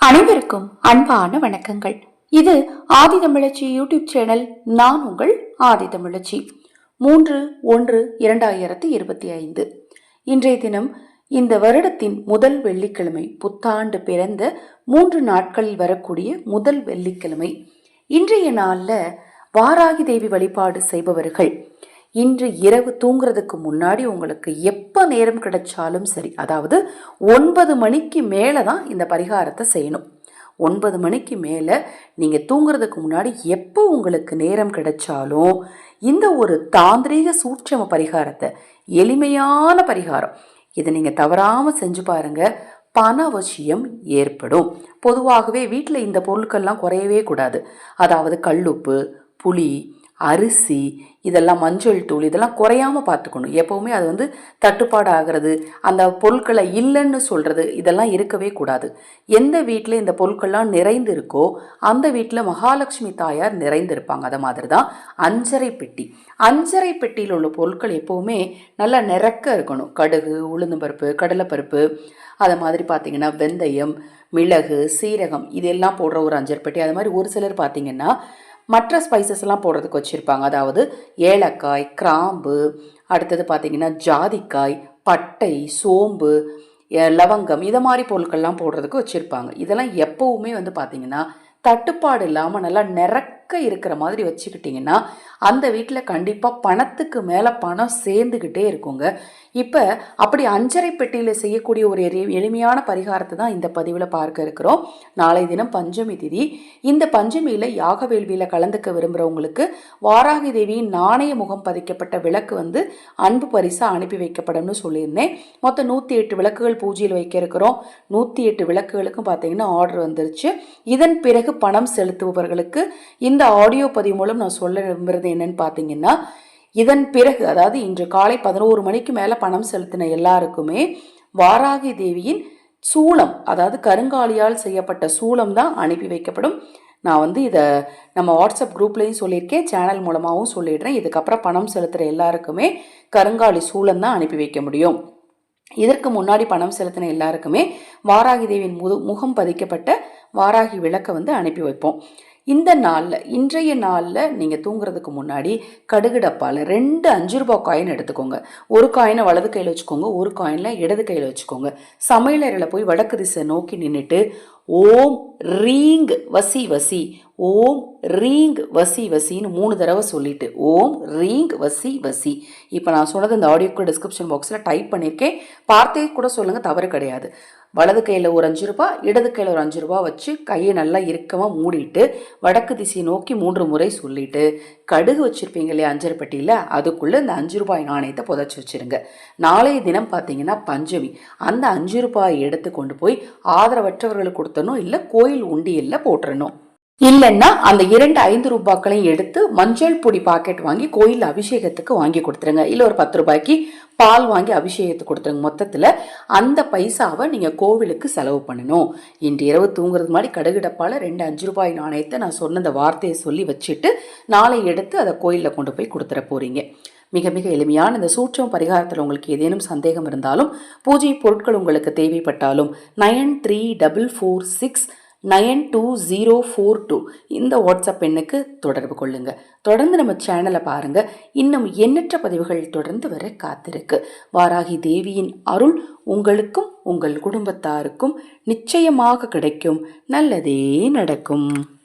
அனைவருக்கும் அன்பான வணக்கங்கள். இது ஆதி தமிழச்சி யூடியூப் சேனல் நான் உங்கள் ஆதி தமிழச்சி மூன்று ஒன்று இரண்டாயிரத்தி இருபத்தி ஐந்து. இன்றைய தினம் இந்த வருடத்தின் முதல் வெள்ளிக்கிழமை புத்தாண்டு பிறந்த மூன்று நாட்களில் வரக்கூடிய முதல் வெள்ளிக்கிழமை. இன்றைய நாளில் வாராகி தேவி வழிபாடு செய்பவர்கள் இன்று இரவு தூங்குறதுக்கு முன்னாடி உங்களுக்கு எப்போ நேரம் கிடைச்சாலும் சரி அதாவது ஒன்பது மணிக்கு மேலே தான் இந்த பரிகாரத்தை செய்யணும். ஒன்பது மணிக்கு மேலே நீங்கள் தூங்குறதுக்கு முன்னாடி எப்போ உங்களுக்கு நேரம் கிடைச்சாலும் இந்த ஒரு தாந்திரீக சூட்சம பரிகாரத்தை எளிமையான பரிகாரம் இதை நீங்கள் தவறாமல் செஞ்சு பாருங்கள் பண அவசியம் ஏற்படும். பொதுவாகவே வீட்டில் இந்த பொருட்கள்லாம் குறையவே கூடாது. அதாவது கல்லுப்பு புளி அரிசி இதெல்லாம் மஞ்சள் தூள் இதெல்லாம் குறையாம பார்த்துக்கணும். எப்போவுமே அது வந்து தட்டுப்பாடு ஆகிறது அந்த பொருட்களை இல்லைன்னு சொல்கிறது இதெல்லாம் இருக்கவே கூடாது. எந்த வீட்டில் இந்த பொருட்கள்லாம் நிறைந்து இருக்கோ அந்த வீட்டில் மகாலட்சுமி தாயார் நிறைந்திருப்பாங்க. அதை மாதிரி தான் அஞ்சரை பெட்டி. அஞ்சரை பெட்டியில் உள்ள பொருட்கள் எப்போவுமே நல்லா நிறக்க இருக்கணும். கடுகு உளுந்தம்பருப்பு கடலைப்பருப்பு அதை மாதிரி பார்த்திங்கன்னா வெந்தயம் மிளகு சீரகம் இதெல்லாம் போடுற ஒரு அஞ்சரை பெட்டி. அது மாதிரி ஒரு சிலர் பார்த்திங்கன்னா மற்ற ஸ்பைசஸ் எல்லாம் போடுறதுக்கு வச்சுருப்பாங்க. அதாவது ஏலக்காய் கிராம்பு அடுத்தது பார்த்திங்கன்னா ஜாதிக்காய் பட்டை சோம்பு லவங்கம் இதை மாதிரி பொருட்கள்லாம் போடுறதுக்கு வச்சுருப்பாங்க. இதெல்லாம் எப்போவுமே வந்து பார்த்திங்கன்னா தட்டுப்பாடு இல்லாமல் நல்லா நிறக்க இருக்கிற மாதிரி வச்சுக்கிட்டிங்கன்னா அந்த வீட்டில் கண்டிப்பாக பணத்துக்கு மேலே பணம் சேர்ந்துக்கிட்டே இருக்குங்க. இப்போ அப்படி அஞ்சரை பெட்டியில் செய்யக்கூடிய ஒரு எளி- எளிமையான பரிகாரத்தை தான் இந்த பதிவில் பார்க்க இருக்கிறோம். நாளை தினம் பஞ்சமி திதி. இந்த பஞ்சமியில் யாக வேள்வியில் கலந்துக்க விரும்புகிறவங்களுக்கு வாராகி தேவியின் நாணய முகம் பதிக்கப்பட்ட விளக்கு வந்து அன்பு பரிசாக அனுப்பி வைக்கப்படும்னு சொல்லியிருந்தேன். மொத்தம் நூற்றி எட்டு விளக்குகள் பூஜையில் வைக்க இருக்கிறோம். நூற்றி எட்டு விளக்குகளுக்கும் பார்த்தீங்கன்னா ஆர்டர் வந்துருச்சு. இதன் பிறகு பணம் செலுத்துபவர்களுக்கு இந்த இந்த ஆடியோ பதிவு மூலம் நான் சொல்ல விரும்புகிறது என்னன்னு பார்த்தீங்கன்னா இதன் பிறகு அதாவது இன்று காலை பதினோரு மணிக்கு மேலே பணம் செலுத்தின எல்லாருக்குமே வாராகி தேவியின் சூளம் அதாவது கருங்காலியால் செய்யப்பட்ட சூளம் தான் அனுப்பி வைக்கப்படும். நான் வந்து இதை நம்ம வாட்ஸ்அப் குரூப்லேயும் சொல்லியிருக்கேன் சேனல் மூலமாகவும் சொல்லிடுறேன். இதுக்கப்புறம் பணம் செலுத்துகிற எல்லாருக்குமே கருங்காலி சூளம் தான் அனுப்பி வைக்க முடியும். இதற்கு முன்னாடி பணம் செலுத்தின எல்லாருக்குமே வாராகி தேவியின் முது முகம் பதிக்கப்பட்ட வாராகி விளக்கை வந்து அனுப்பி வைப்போம். இந்த நாளில் இன்றைய நாளில் நீங்கள் தூங்குறதுக்கு முன்னாடி கடுகு டப்பாவில் ரெண்டு அஞ்சு ரூபாய் காயின் எடுத்துக்கோங்க. ஒரு காயினை வலது கையில் வச்சுக்கோங்க ஒரு காயினில் இடது கையில் வச்சுக்கோங்க. சமையலறையில் போய் வடக்கு திசை நோக்கி நின்றுட்டு ஓம் ரீங் வசி வசி ஓம் ரீங் வசி வசின்னு மூணு தடவை சொல்லிட்டு ஓம் ரீங் வசி வசி. இப்போ நான் சொன்னது இந்த ஆடியோக்கு டிஸ்கிரிப்ஷன் பாக்ஸில் டைப் பண்ணியிருக்கேன் பார்த்தே கூட சொல்லுங்கள் தவறு கிடையாது. வலது கையில் ஒரு அஞ்சு ரூபா இடது கையில் ஒரு அஞ்சு ரூபா வச்சு கையை நல்லா இறுக்கமாக மூடிட்டு வடக்கு திசையை நோக்கி மூன்று முறை சொல்லிட்டு கடுகு வச்சுருப்பீங்க இல்லையா அஞ்சரை பெட்டியில் அதுக்குள்ளே இந்த அஞ்சு ரூபாய் நாணயத்தை புதைச்சி வச்சிருங்க. நாளைய தினம் பார்த்தீங்கன்னா பஞ்சமி. அந்த அஞ்சு ரூபாயை எடுத்து கொண்டு போய் ஆதரவற்றவர்களுக்கு கொடுத்தணும் இல்லை கோயில் உண்டியலில் போட்டுறணும் இல்லைன்னா அந்த இரண்டு ஐந்து ரூபாய்களையும் எடுத்து மஞ்சள் பொடி பாக்கெட் வாங்கி கோயில் அபிஷேகத்துக்கு வாங்கி கொடுத்துருங்க. இல்லை ஒரு பத்து ரூபாய்க்கு பால் வாங்கி அபிஷேகத்துக்கு கொடுத்துருங்க. மொத்தத்தில் அந்த பைசாவை நீங்கள் கோவிலுக்கு செலவு பண்ணணும். இன்று இரவு தூங்குறது மாதிரி கடுகிடப்பால் ரெண்டு அஞ்சு ரூபாய் நாணயத்தை நான் சொன்ன அந்த வார்த்தையை சொல்லி வச்சுட்டு நாளை எடுத்து அதை கோயிலில் கொண்டு போய் கொடுத்துட போகிறீங்க மிக மிக எளிமையான இந்த சூட்சம் பரிகாரத்தில் உங்களுக்கு ஏதேனும் சந்தேகம் இருந்தாலும் பூஜை பொருட்கள் உங்களுக்கு தேவைப்பட்டாலும் nine three double four six nine two zero four two. இந்த வாட்ஸ்அப் எண்ணுக்கு தொடர்பு கொள்ளுங்கள் தொடர்ந்து நம்ம சேனலை பாருங்கள் இன்னும் எண்ணற்ற பதிவுகள் தொடர்ந்து வர காத்திருக்கு. வாராகி தேவியின் அருள் உங்களுக்கும் உங்கள் குடும்பத்தாருக்கும் நிச்சயமாக கிடைக்கும். நல்லதே நடக்கும்.